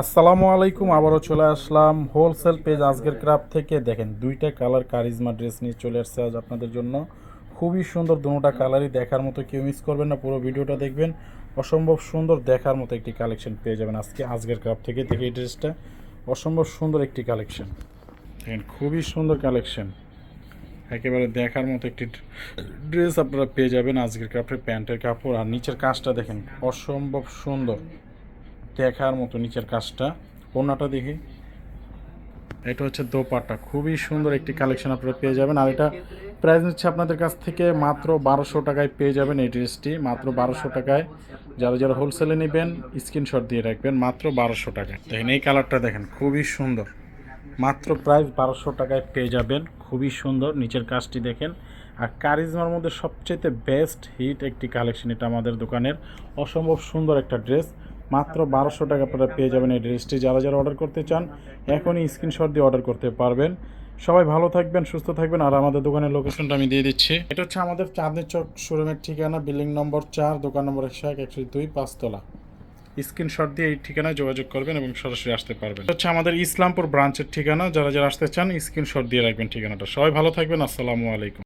আসসালামু আলাইকুম, আবারও চলে আসলাম হোলসেল পেজ আজকের ক্রাফট থেকে। দেখেন, দুইটা কালার কারিজমা ড্রেস নিয়ে চলে আসছে আজ আপনাদের জন্য। খুবই সুন্দর দুটোটা কালারই দেখার মতো কেউ মিস করবেন না, পুরো ভিডিওটা দেখবেন। অসম্ভব সুন্দর দেখার মতো একটি কালেকশন পেয়ে যাবেন আজকে আজকের ক্রাফট থেকে। দেখে এই ড্রেসটা অসম্ভব সুন্দর একটি কালেকশন দেখেন, খুবই সুন্দর কালেকশন একেবারে দেখার মতো একটি ড্রেস আপনারা পেয়ে যাবেন আজকের ক্রাফটের প্যান্টের কাপড়। আর নিচের কাজটা দেখেন, অসম্ভব সুন্দর। দেখার মতো নিচের কাজটা। ওনাটা দেখি। এটা হচ্ছে দোপাট্টা। খুবই সুন্দর একটি কালেকশন আপনারা পেয়ে যাবেন। আর এটা প্রাইস নিচ্ছে আপনাদের কাছ থেকে মাত্র বারোশো টাকায় পেয়ে যাবেন এই ড্রেসটি মাত্র বারোশো টাকায়। যারা যারা হোলসেলে নেবেন স্ক্রিনশট দিয়ে রাখবেন মাত্র বারোশো টাকায়। দেখেন, এই কালারটা দেখেন, খুবই সুন্দর। মাত্র প্রাইস বারোশো টাকায় পেয়ে যাবেন। খুবই সুন্দর। নিচের কাজটি দেখেন। আর কারিজমার মধ্যে সবচেয়ে বেস্ট হিট একটি কালেকশন এটা আমাদের দোকানের। অসম্ভব সুন্দর একটা ড্রেস মাত্র বারোশো টাকা আপনারা পেয়ে যাবেন এই ড্রেসটি। যারা যারা অর্ডার করতে চান, এখনই স্ক্রিনশট দিয়ে অর্ডার করতে পারবেন। সবাই ভালো থাকবেন, সুস্থ থাকবেন, আর আমাদের দোকানের লোকেশনটা আমি দিয়ে দিচ্ছি। এটা হচ্ছে আমাদের চাঁদনি চক শোরুমের ঠিকানা বিল্ডিং নম্বর চার, দোকান নম্বর একশো এক, একশো দুই, পাঁচতলা। স্ক্রিনশট দিয়ে এই ঠিকানায় যোগাযোগ করবেন এবং সরাসরি আসতে পারবেন। হচ্ছে আমাদের ইসলামপুর ব্রাঞ্চের ঠিকানা। যারা যারা আসতে চান স্ক্রিনশট দিয়ে রাখবেন ঠিকানাটা। সবাই ভালো থাকবেন, আসসালামু আলাইকুম।